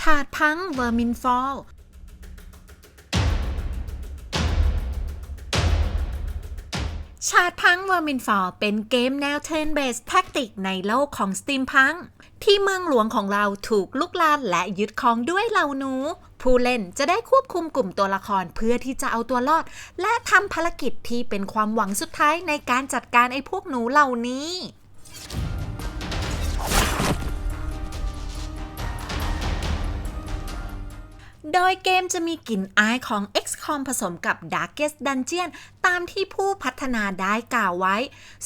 ชาติพังเวอร์มินฟอลชาติพังเวอร์มินฟอลเป็นเกมแนว Turn Based Tactic ในโลกของ Steam พัง ที่เมืองหลวงของเราถูกลุกลานและยึดครองด้วยเหล่าหนู ผู้เล่นจะได้ควบคุมกลุ่มตัวละครเพื่อที่จะเอาตัวรอด และทำภารกิจที่เป็นความหวังสุดท้ายในการจัดการไอ้พวกหนูเหล่านี้ โดยเกมจะมีกลิ่นอายของ XCOM ผสมกับ Darkest Dungeon ตามที่ผู้พัฒนาได้กล่าวไว้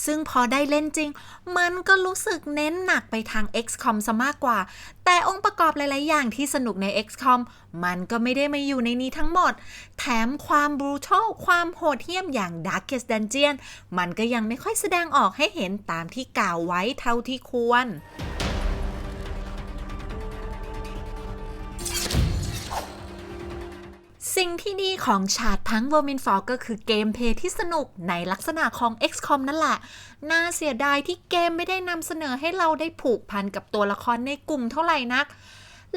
ซึ่งพอได้เล่นจริง มันก็รู้สึกเน้นหนักไปทาง XCOM ซะมากกว่า แต่องค์ประกอบหลาย ๆ อย่างที่สนุกใน XCOM มันก็ไม่ได้มาอยู่ในนี้ทั้งหมด แถมความ brutal ความโหดเหี้ยมอย่าง Darkest Dungeon มันก็ยังไม่ค่อยแสดงออกให้เห็นตามที่กล่าวไว้เท่าที่ควร สิ่งที่ดีของชาติพัง v e r m i n f a l ก็คือเกมเพย์ที่สนุกในลักษณะของ XCOM นั่นแหละ น่าเสียดายที่เกมไม่ได้นำเสนอให้เราได้ผูกพันกับตัวละครในกลุ่มเท่าไหร่นัก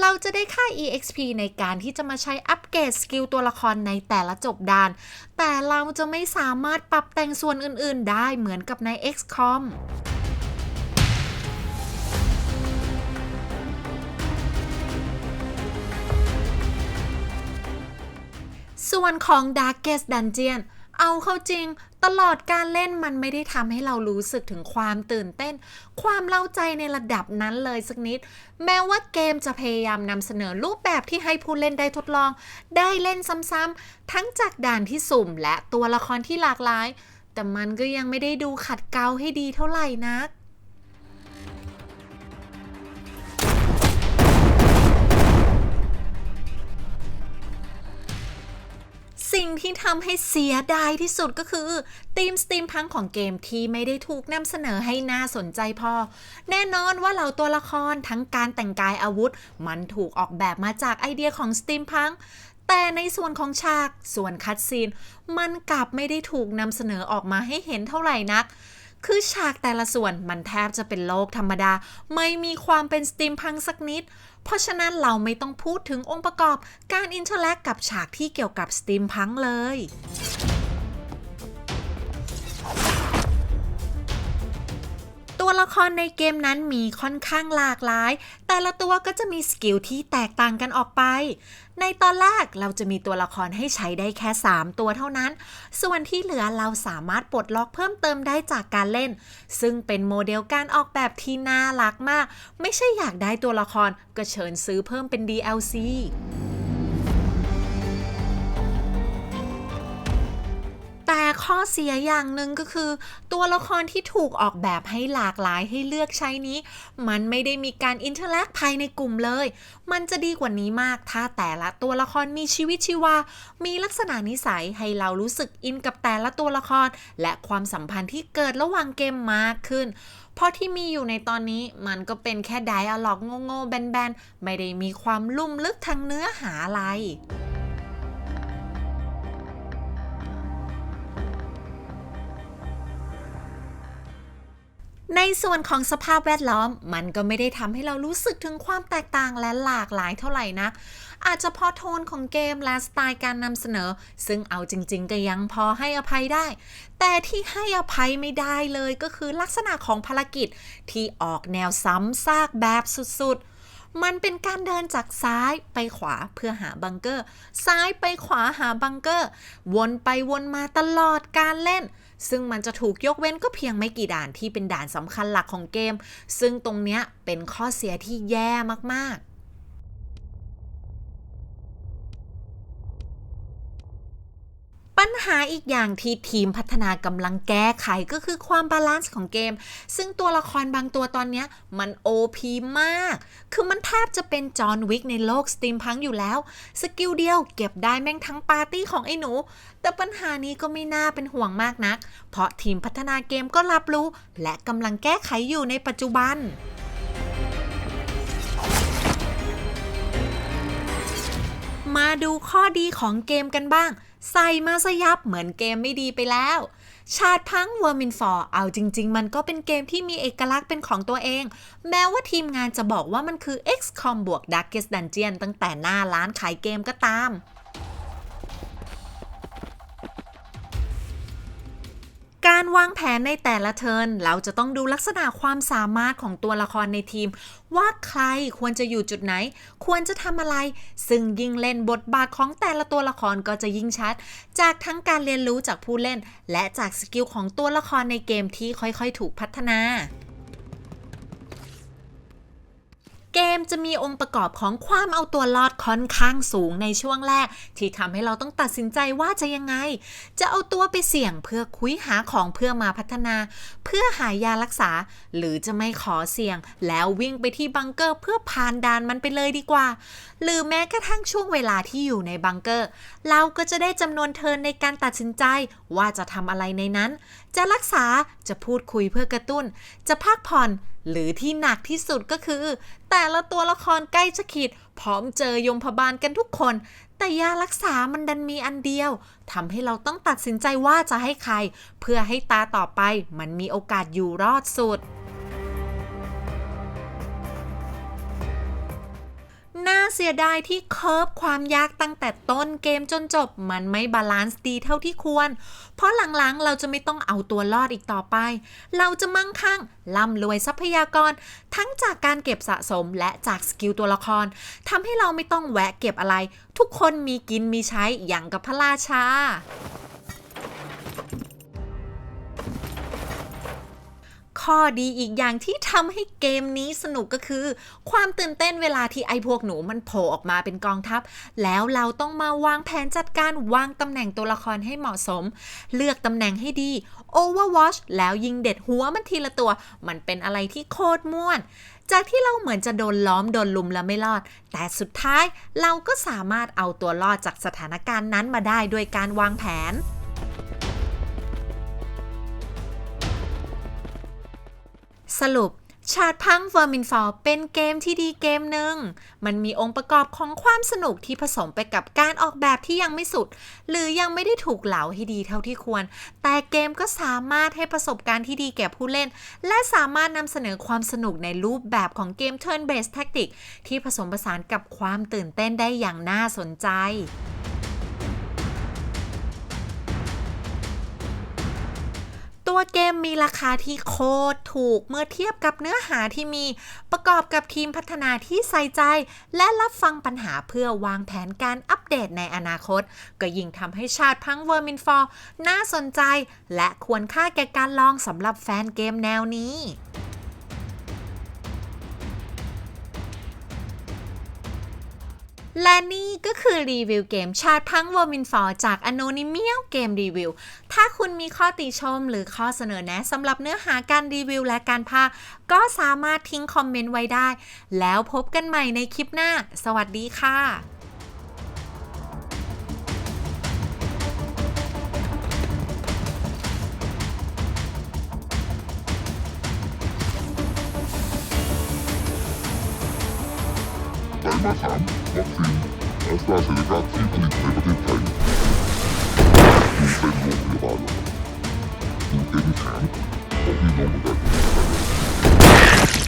เราจะได้ค่า EXP ในการที่จะมาใช้อัปเกรดสกิลตัวละครในแต่ละจบดาน แต่เราจะไม่สามารถปรับแต่งส่วนอื่น ๆ ได้เหมือนกับใน XCOM ส่วนของ Darkest Dungeon เอาเข้าจริง ตลอดการเล่นมันไม่ได้ทำให้เรารู้สึกถึงความตื่นเต้น ความเล่าใจในระดับนั้นเลยสักนิด แม้ว่าเกมจะพยายามนำเสนอรูปแบบที่ให้ผู้เล่นได้ทดลอง ได้เล่นซ้ำๆทั้งจากด่านที่สุ่มและตัวละครที่หลากหลาย แต่มันก็ยังไม่ได้ดูขัดเกลาให้ดีเท่าไหร่นัก สิ่งที่ทำให้เสียดายที่สุดก็คือทีมสตีมพังของเกมที่ไม่ได้ถูกนำเสนอให้น่าสนใจพอ แน่นอนว่าเหล่าตัวละครทั้งการแต่งกายอาวุธ มันถูกออกแบบมาจากไอเดียของสตีมพังแต่ในส่วนของฉาก ส่วนคัดซีน มันกลับไม่ได้ถูกนำเสนอออกมาให้เห็นเท่าไหร่นัก คือฉากแต่ละส่วนมันแทบจะเป็นโลกธรรมดา ไม่มีความเป็นสตีมพังสักนิด เพราะฉะนั้นเราไม่ต้องพูดถึงองค์ประกอบการอินเทอร์แลกกับฉากที่เกี่ยวกับสตีมพังเลย ตัวละครในเกมนั้นมีค่อนข้างหลากหลาย แต่ละตัวก็จะมีสกิลที่แตกต่างกันออกไป ในตอนแรกเราจะมีตัวละครให้ใช้ได้แค่ 3 ตัวเท่านั้น ส่วนที่เหลือเราสามารถปลดล็อกเพิ่มเติมได้จากการเล่น ซึ่งเป็นโมเดลการออกแบบที่น่ารักมาก ไม่ใช่อยากได้ตัวละครก็เชิญซื้อเพิ่มเป็น DLC ข้อเสียอย่างหนึ่งก็คือ ตัวละครที่ถูกออกแบบให้หลากหลายให้เลือกใช้นี้ มันไม่ได้มีการอินเทอร์แลกภายในกลุ่มเลย มันจะดีกว่านี้มาก ถ้าแต่ละตัวละครมีชีวิตชีวา มีลักษณะนิสัยให้เรารู้สึกอินกับแต่ละตัวละคร และความสัมพันธ์ที่เกิดระหว่างเกมมากขึ้นเพราะที่มีอยู่ในตอนนี้มันก็เป็นแค่ไดอะล็อกโง่ๆแบนๆ ไม่ได้มีความลุ่มลึกทางเนื้อหาอะไร ในส่วนของสภาพแวดล้อม มันก็ไม่ได้ทำให้เรารู้สึกถึงความแตกต่างและหลากหลายเท่าไหร่นะอาจจะพราะโทนของเกมและสไตล์การนำเสนอ ซึ่งเอาจริง ๆ ก็ยังพอให้อภัยได้ แต่ที่ให้อภัยไม่ได้เลยก็คือลักษณะของภารกิจที่ออกแนวซ้ำซากแบบสุดๆมันเป็นการเดินจากซ้ายไปขวาเพื่อหาบังเกอร์ ซ้ายไปขวาหาบังเกอร์ วนไปวนมาตลอดการเล่น ซึ่งมันจะถูกยกเว้นก็เพียงไม่กี่ด่านที่เป็นด่านสำคัญหลักของเกม ซึ่งตรงเนี้ยเป็นข้อเสียที่แย่มากๆ ปัญหาอีกอย่างที่ทีมพัฒนากำลังแก้ไขก็คือความบาลานซ์ของเกม ซึ่งตัวละครบางตัวตอนนี้มัน OP มาก คือมันแทบจะเป็นจอห์นวิกในโลกสตีมพังอยู่แล้ว สกิลเดียวเก็บได้แม่งทั้งปาร์ตี้ของไอ้หนู แต่ปัญหานี้ก็ไม่น่าเป็นห่วงมากนัก เพราะทีมพัฒนาเกมก็รับรู้ และกำลังแก้ไขอยู่ในปัจจุบัน มาดูข้อดีของเกมกันบ้าง ใส่มาซะยับเหมือนเกมไม่ดีไปแล้ว ชาติพังวอร์มินฟอร์เอาจริง ๆ มันก็เป็นเกมที่มีเอกลักษณ์เป็นของตัวเอง แม้ว่าทีมงานจะบอกว่ามันคือ XCOM บวก Darkest Dungeon ตั้งแต่หน้าร้านขายเกมก็ตาม วางแผนในแต่ละเทิร์นเราจะต้องดูลักษณะความสามารถของตัวละครในทีม ว่าใครควรจะอยู่จุดไหน ควรจะทำอะไร ซึ่งยิ่งเล่นบทบาทของแต่ละตัวละครก็จะยิ่งชัด จากทั้งการเรียนรู้จากผู้เล่น และจากสกิลของตัวละครในเกมที่ค่อยๆ ถูกพัฒนา เกมจะมีองค์ประกอบของความเอาตัวรอดค่อนข้างสูงในช่วงแรก ที่ทำให้เราต้องตัดสินใจว่าจะยังไง จะเอาตัวไปเสี่ยงเพื่อคุยหาของเพื่อมาพัฒนา เพื่อหายารักษา หรือจะไม่ขอเสี่ยง แล้ววิ่งไปที่บังเกอร์เพื่อผ่านด่านมันไปเลยดีกว่า หรือแม้กระทั่งช่วงเวลาที่อยู่ในบังเกอร์ เราก็จะได้จำนวนเทินในการตัดสินใจว่าจะทำอะไรในนั้น จะรักษาจะพูดคุยเพื่อกระตุ้น จะพักผ่อนหรือที่หนักที่สุดก็คือ แต่ละตัวละครใกล้จะขีดพร้อมเจอยมพบาลกันทุกคน แต่ยารักษามันดันมีอันเดียวทำให้เราต้องตัดสินใจว่าจะให้ใคร เพื่อให้ตาต่อไปมันมีโอกาสอยู่รอดสุด เสียดายที่เคิร์ฟความยากตั้งแต่ต้นเกมจนจบ มันไม่บาลานซ์ดีเท่าที่ควร เพราะหลังๆ เราจะไม่ต้องเอาตัวรอดอีกต่อไป เราจะมั่งคั่งร่ำรวยทรัพยากร ทั้งจากการเก็บสะสมและจากสกิลตัวละครทำให้เราไม่ต้องแวะเก็บอะไร ทุกคนมีกินมีใช้อย่างกับพระราชา ข้อดีอีกอย่างที่ทำให้เกมนี้สนุกก็คือ ความตื่นเต้นเวลาที่ไอ้พวกหนูมันโผล่ออกมาเป็นกองทัพ แล้วเราต้องมาวางแผนจัดการวางตำแหน่งตัวละครให้เหมาะสม เลือกตำแหน่งให้ดี Overwatch แล้วยิงเด็ดหัวมันทีละตัว มันเป็นอะไรที่โคตรม่วน จากที่เราเหมือนจะโดนล้อมโดนลุมแล้วไม่รอด แต่สุดท้ายเราก็สามารถเอาตัวรอดจากสถานการณ์นั้นมาได้ด้วยการวางแผน สรุปชาติพังเวอร์มินฟอร์เป็นเกมที่ดีเกมหนึ่ง มันมีองค์ประกอบของความสนุกที่ผสมไปกับการออกแบบที่ยังไม่สุด หรือยังไม่ได้ถูกเหลาให้ดีเท่าที่ควร แต่เกมก็สามารถให้ประสบการณ์ที่ดีแก่ผู้เล่น และสามารถนำเสนอความสนุกในรูปแบบของเกม Turn Based Tactic ที่ผสมผสานกับความตื่นเต้นได้อย่างน่าสนใจ ตัวเกมมีราคาที่โคตรถูกเมื่อเทียบกับเนื้อหาที่มี ประกอบกับทีมพัฒนาที่ใส่ใจ และรับฟังปัญหาเพื่อวางแผนการอัปเดตในอนาคต ก็ยิ่งทำให้ชาติพังเวอร์มินฟอร์น่าสนใจ และควรค่าแก่การลองสำหรับแฟนเกมแนวนี้ และนี่ก็คือรีวิวเกมชาติพังวอร์มินฟอร์จาก a n o n y m i a l เกมรีวิวถ้าคุณมีข้อติชมหรือข้อเสนอแนะสำหรับเนื้อหาการรีวิวและการพาก็สามารถทิ้งคอมเมนต์ไว้ได้ แล้วพบกันใหม่ในคลิปหน้า สวัสดีค่ะไตรมาสสามวัคซีนแอสตราเซ